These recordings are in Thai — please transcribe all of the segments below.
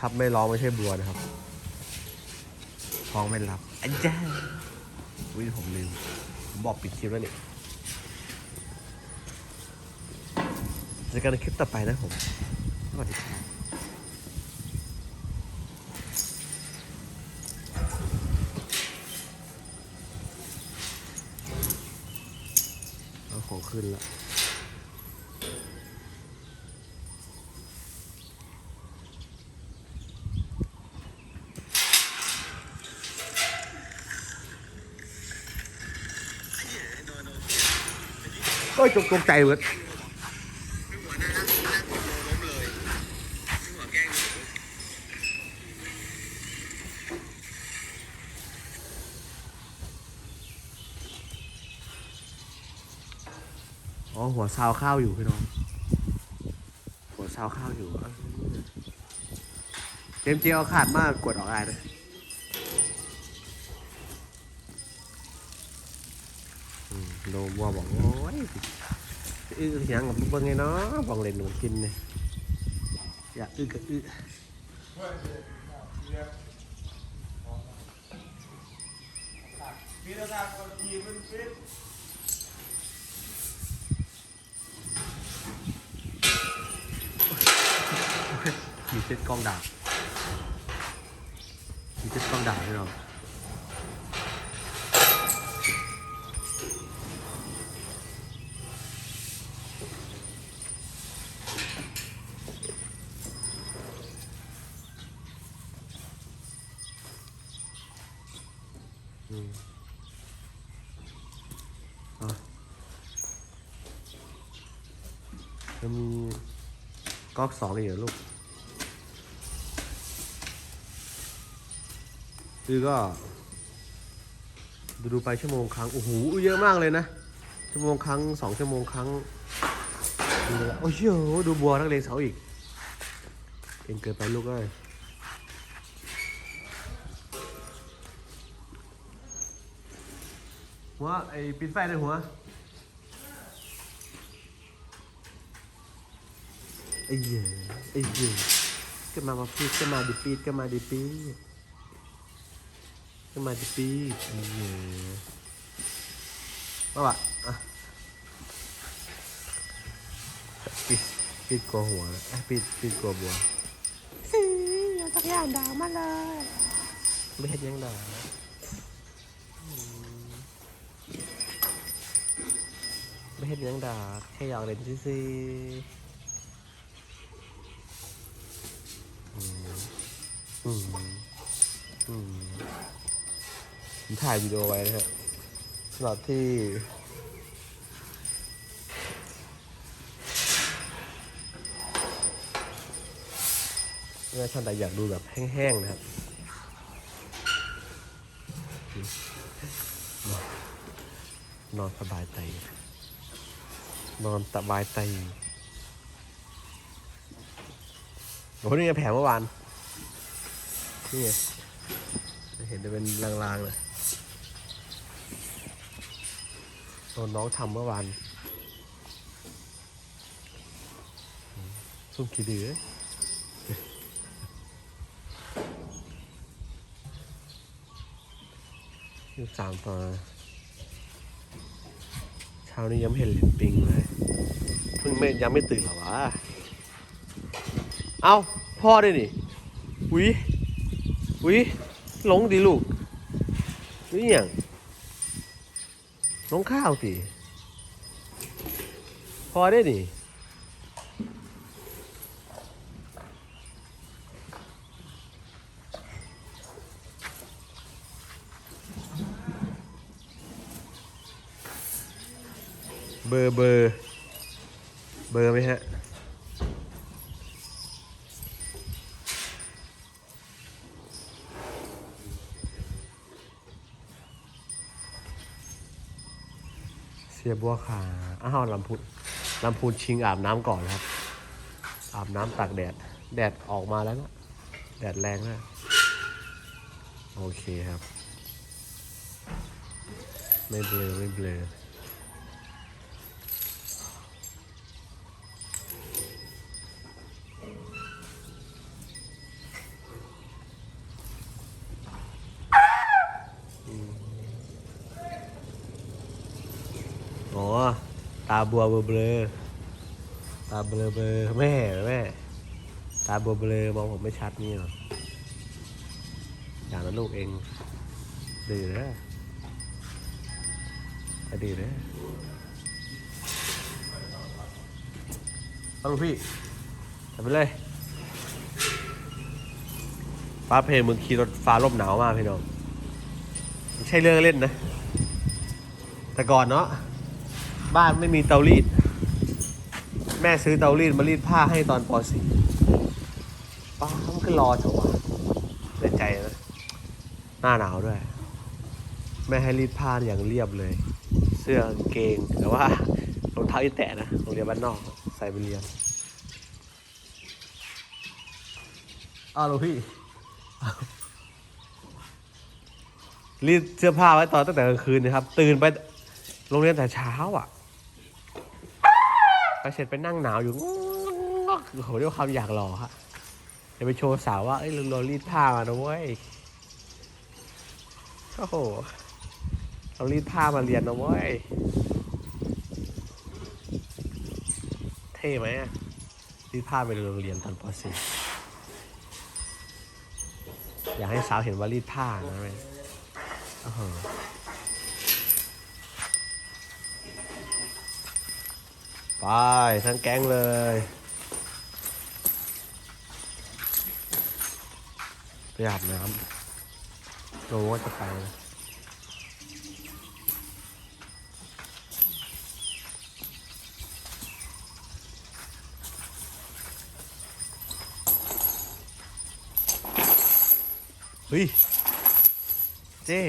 ทับไม่ร้องไม่ใช่บัวนะครับท้องไม่รับอันจ้าวิผมลืมผมบอกปิดคลิปแล้วนี่เจอกันในคลิปต่อไปนะผมสวัสดีครับเอาของขึ้นละ ก็จกตกใจเหมือนอ๋อหัวซาวข้าวอยู่พี่น้อง หัวซาวข้าวอยู่เออเจมเจียวขาดมากกดออกอายเลย โลบัวบอกโอ้ยอื้อเสียงกับเบิ่งไงเนาะบอกเล่นหนูกินเนี่ยอย่าอื้อกับอื้อมีระดับคนทีมันฟิตมีเซ็ตกล้องดาบมีเซ็ตกล้องดาบพี่น้องอื แล้วมีก๊อกสองอีกเหรอลูกคือก็ ดูดูไปชั่วโมงครั้ง โอ้โห เยอะมากเลยนะ ชั่วโมงครั้งสองชั่วโมงครั้งดูแล้วโอ้โหดูบัวนักเลงเสาอีกเก่งเกินไปลูกเอ้ยหัวไอ้ปิดไฟเลยหัว อ้เหี้ยไอ้เหี้ยก็มามาพูดก็มาดิปีดก็มาดิปีดก็มาดิปีดไอ้เหี้ยว่าว่ะอะปิดปิดกลัวหัวนะอะปิดปิดกลัวบัวสิอย่าสักอย่างด่ามาเลยไม่เห็นยังด่าอืมไม่เห็นยังด่าแค่อยากเล่นซื่อๆอืม อืมอืมผมถ่ายวิดีโอไว้นะฮะสำหรับที่เมื่อท่านใดอยากดูแบบแห้งๆนะครับนอนสบายใจ นอนสบายใจโอ้โหนี่ไงแผลเมื่อวาน นี่ไงเห็นจะเป็นลางๆเลยโดนน้องทำเมื่อวานอืมซุ่มขี้ดื้อยี่สามตัวเช้านี้ยังไม่เห็นลินปิงเลย เพิ่งไม่ยังไม่ตื่นเหรอวะ เอาพ่อด้วยนี่อุ้ย อุ้ยหลงดิลูกนี่อย่างหลงข้าวสิพอได้นี่เบอร์เบอร์ เบอร์ไหมฮะ เสียบัวขาอ้าวลำพูนลำพูนชิงอาบน้ำก่อนครับ อาบน้ำตากแดด แดดออกมาแล้วนะแดดแรงนะโอเคครับ ไม่เบลอไม่เบลอ บัวเบลอเบลอตาเบลอเบลอแม่แม่ ตาบัวเบลอมองผมไม่ชัดนี่หรออย่างนั้นลูกเองดื้อนะดื้อนะเอาลูกพี่ทำไปเลย ฟ้าเพลงมึงขี่รถฟ้าลมหนาวมากพี่น้องไม่ใช่เรื่องเล่นนะ แต่ก่อนเนาะ บ้านไม่มีเตารีด แม่ซื้อเตารีดมารีดผ้าให้ตอนป .4 ป้ามันก็รอจังวะในใจนะหน้าหนาวด้วย แม่ให้รีดผ้าอย่างเรียบเลย เสื้อกางเกงแต่ว่ารองเท้าอีแตะนะโรงเรียนบ้านนอกใส่ไปเรียนอ้าวลูพี่รีดเสื้อผ้าไว้ตอนตั้งแต่กลางคืนนะครับ ตื่นไปโรงเรียนแต่เช้าอะ ไปเสร็จไปนั่งหนาวอยู่โอ้โหด้วยความอยากหล่อฮะจะไปโชว์สาวว่าเอ้ยเรารีดผ้ามานะเว้ยโอ้โหเรารีดผ้ามาเรียนนะเว้ยเท่ไหมอะรีดผ้าไปโรงเรียนตอนป .4 อยากให้สาวเห็นว่ารีดผ้านะเว้ยโอ้โห ไป ทั้งแก๊งเลย ไปอาบน้ำรู้ว่าจะไปเฮ้ย เจ๊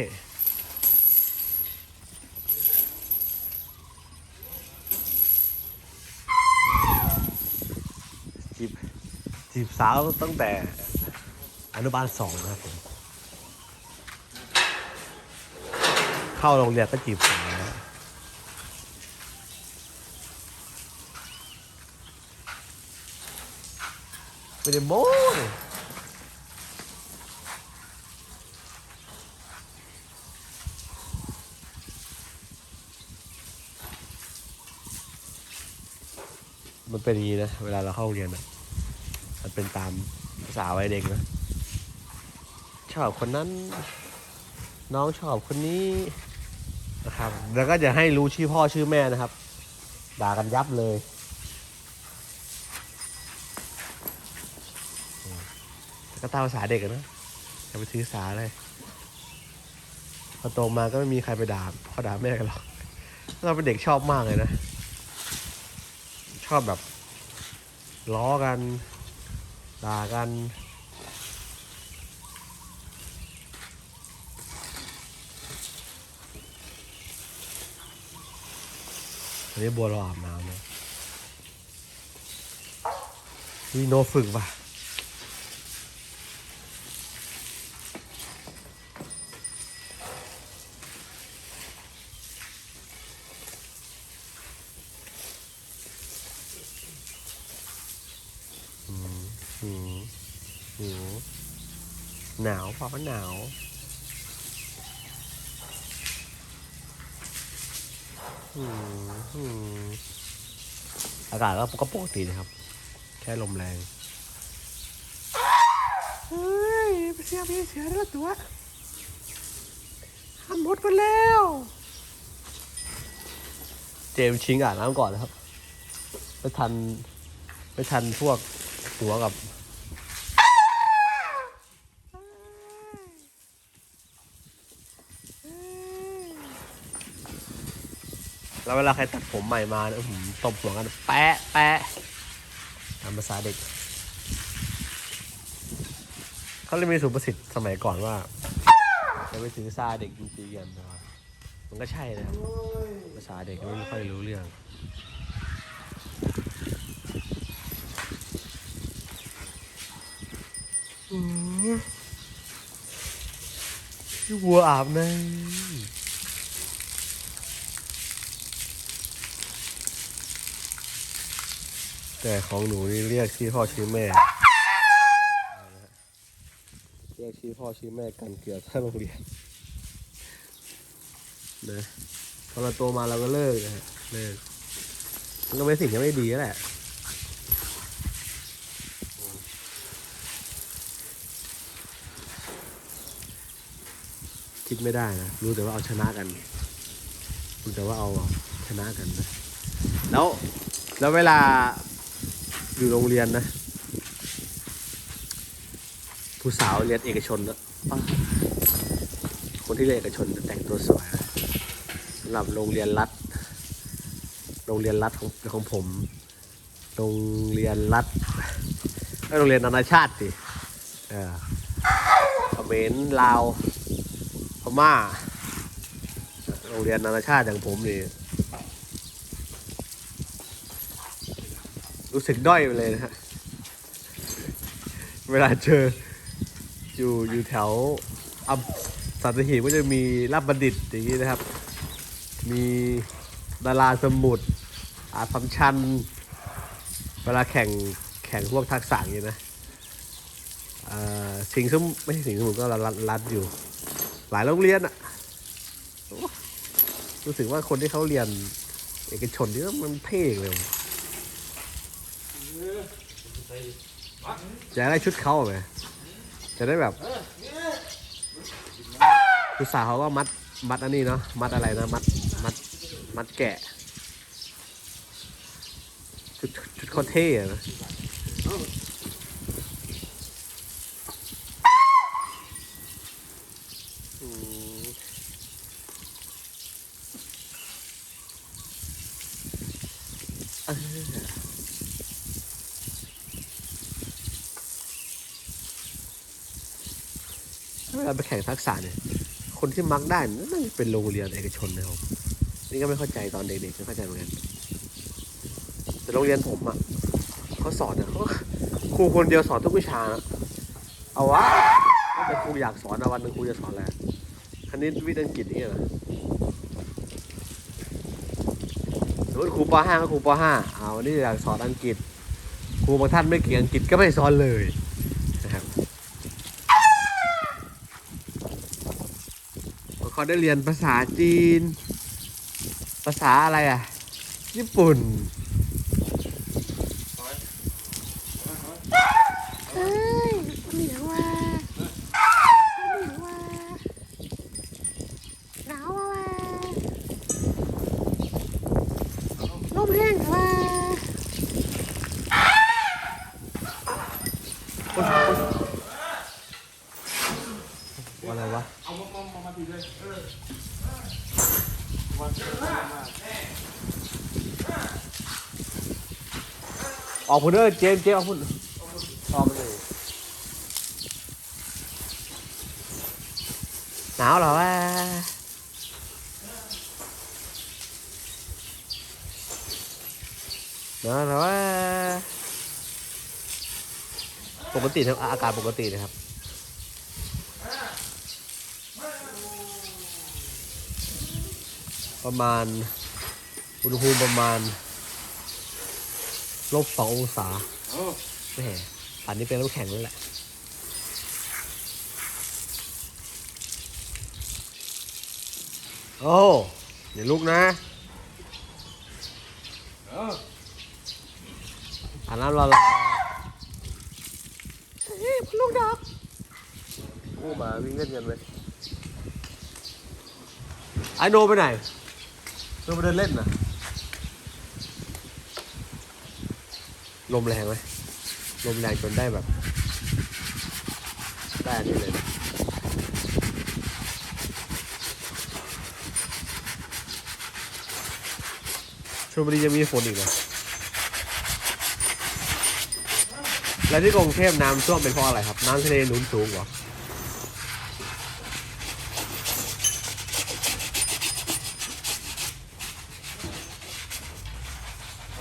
จีบจีบสาวตั้งแต่อนุบาลสองนะครับผมเข้าโรงเรียนก็จีบสาวไม่ได้โม้เลย มันเป็นอย่างนี้นะ เวลาเราเข้าโรงเรียนอะมันเป็นตามภาษาวัยเด็กนะ ชอบคนนั้น น้องชอบคนนี้นะครับ แล้วก็จะให้รู้ชื่อพ่อชื่อแม่นะครับ ด่ากันยับเลย ก็ตามภาษาเด็กอะนะอย่าไปถือสาเลย พอโตมาก็ไม่มีใครไปด่าพ่อด่าแม่กันหรอก เราเป็นเด็กชอบมากเลยนะ อบแบบล้อกัน ด่ากัน อันนี้บัวเราอาบน้ำนะนี่โนฝึกป่ะ มอืมอืมหนาวเพราะว่าหนาวอืมอืมอากาศก็ปกตินะครับ แค่ลมแรงเฮ้ยไปเสียพี่เสียแล้วตัวหันหมดกันแล้ว เจมชิงอ่านน้ำก่อนนะครับ ไม่ทัน ไม่ทันพวก หัวกับแล้วเวลาใครตัดผมใหม่มาเนี่ยอื้อหือตบหัวกันแปะแปะตามภาษาเด็ก เขาเลยมีสุภาษิตสมัยก่อนว่าจะไปถือซาเด็กจริงๆกันนะมันก็ใช่นะครับภาษาเด็กไม่ค่อยรู้เรื่อง อืม พี่วัวอาบน้ำแต่ของหนูนี่เรียกชื่อพ่อชื่อแม่ เรียกชื่อพ่อชื่อแม่กันเกือบทั้งโรงเรียนนะพอเราโตมาเราก็เลิกนะเลิกมันก็เป็นสิ่งที่ไม่ดีแหละ คิดไม่ได้นะ รู้แต่ว่าเอาชนะกัน รู้แต่ว่าเอาชนะกันนะแล้วแล้วเวลาอยู่โรงเรียนนะ ผู้สาวเรียนเอกชนนะคนที่เรียนเอกชนจะแต่งตัวสวยนะสำหรับโรงเรียนรัฐ โรงเรียนรัฐของของผม โรงเรียนรัฐโรงเรียนนานาชาติสิเออเขมรลาว ม่าโรงเรียนนานาชาติอย่างผมนี่รู้สึกด้อยไปเลยนะฮะ เวลาเจอ อยู่อยู่แถวอำสัตหีบก็จะมีรับบัณฑิตอย่างนี้นะครับ มีดาราสมุทรอาสัมชัน เวลาแข่งแข่งพวกทักษะอย่างนี้นะ เอ่อ สิงสมุไม่ใช่สิงสมุทรก็รัดรัดอยู่ หลายโรงเรียนอะรู้สึกว่าคนที่เขาเรียน เอกชนนี่มันเท่เลยจะได้ชุดเขาไหมจะได้แบบผู้สาวเขาก็มัดมัดอันนี้เนาะมัดอะไรนะมัดมัดมัดแกะชุดชุดคตรเท่อะนะอืมเออเวลาไปแข่งทักษะเนี่ย คนที่มักได้น่าจะเป็นโรงเรียนเอกชนนะครับนี่ก็ไม่เข้าใจตอนเด็กๆไม่เข้าใจเหมือนกันแต่โรงเรียนผมอะเขาสอนอะเขาครูคนเดียวสอนทุกวิชานะเอาวะถ้าแต่ครูอยากสอนอะวันหนึ่งครูจะสอนอะไรคณิตวิทย์อังกฤษเนี่ยนะสมมติครูป .5 ก็ครูป .5 เอาวันนี้อยากสอนอังกฤษ ครูบางท่านไม่เก่งอังกฤษก็ไม่สอนเลยนะครับ เขาได้เรียนภาษาจีน ภาษาอะไรอะ ญี่ปุ่น เอ้ยเหนียวว่ะเหนียวว่ะหนาวว่ะว่ะลมแห้งว่ะ อะไรวะเอามามามาดีเลยเออออกพุ่นเด้อเจมเจมออกพุ่นออกไปเลยหนาวเหรอวะหนาวเหรอวะปกตินะครับอาอากาศปกตินะครับ ประมาณ อุณหภูมิประมาณลบสององศาเอาแหมป่านนี้เป็นน้ำแข็งแล้วแหละโอ้อย่าลุกนะเอาอ่านน้ำรอรอเฮ้ยลูกดอกโอ้มาวิ่งเล่นกันเลยไอโนไปไหน โนไปเดินเล่นนะลมแรงไหมลมแรงจนได้แบบ ได้อันนี้เลยนะชลบุรียังมีฝนอีกนะแล้วที่กรุงเทพน้ำท่วมเป็นเพราะอะไรครับ น้ำทะเลหนุนสูงเหรอ เอา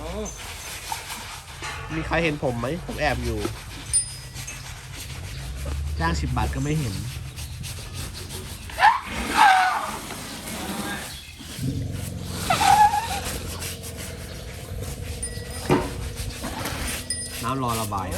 มีใครเห็นผมไหม ผมแอบอยู่ จ้างสิบบาทก็ไม่เห็น น้ำรอระบายเอ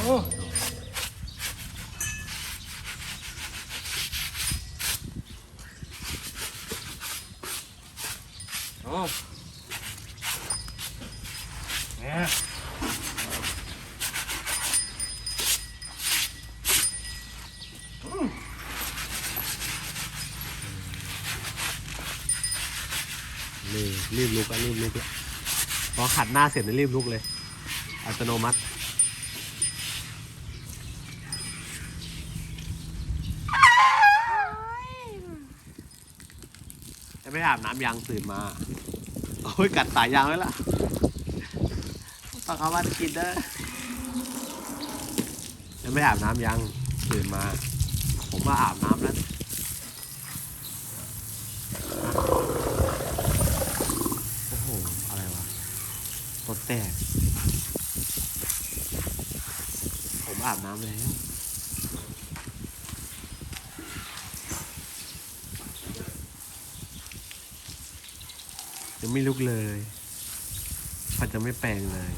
รีบลุกแล้วรีบลุกแล้วพอขัดหน้าเสร็จนี่รีบลุกเลย อัตโนมัติจะไม่อาบน้ำยางตื่นมา โอ้ยกัดสายยางไว้ละต้องเอามากินเด้อจะไม่อาบน้ำยังตื่นมา ผมว่าอาบน้ำแล้ว โอ้โห อะไรวะตด แตก ผมอาบน้ำแล้ว ยังไม่ลุกเลยพัดจะไม่แปลงเลย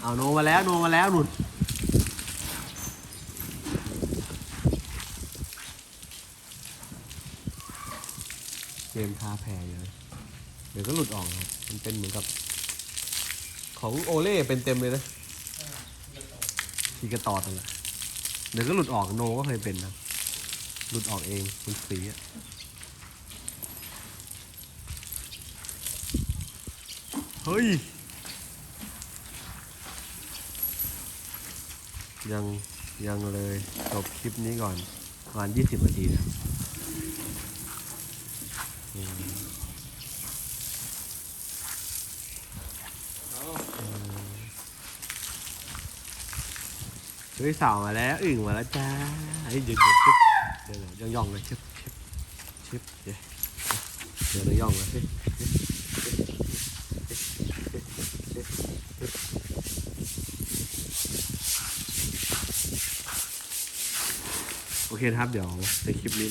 เอาโนมาแล้วโนมาแล้วหนุน มทาแผลอยู่เลยเดี๋ยวก็หลุดออกครับมันเป็นเหมือนกับ ของโอเล่เป็นเต็มเลยนะทีกระตอดนั่นแหละเดี๋ยวก็หลุดออกโนก็เคยเป็นนะหลุดออกเองมันสีอะเฮ้ย ยังยังเลยจบคลิปนี้ก่อนประมาณยี่สิบนาทีนะ อืมเฮ้ยสาวมาแล้วอึ่งมาแล้วจ้าเฮ้ยเดี๋ยวเดี๋ยวชิบเดี๋ยวเดี๋ยวย่องเลยชิบชิบชิบเดี๋ยวเดี๋ยวย่องเลยชิบโอเคครับ เดี๋ยวในคลิปนี้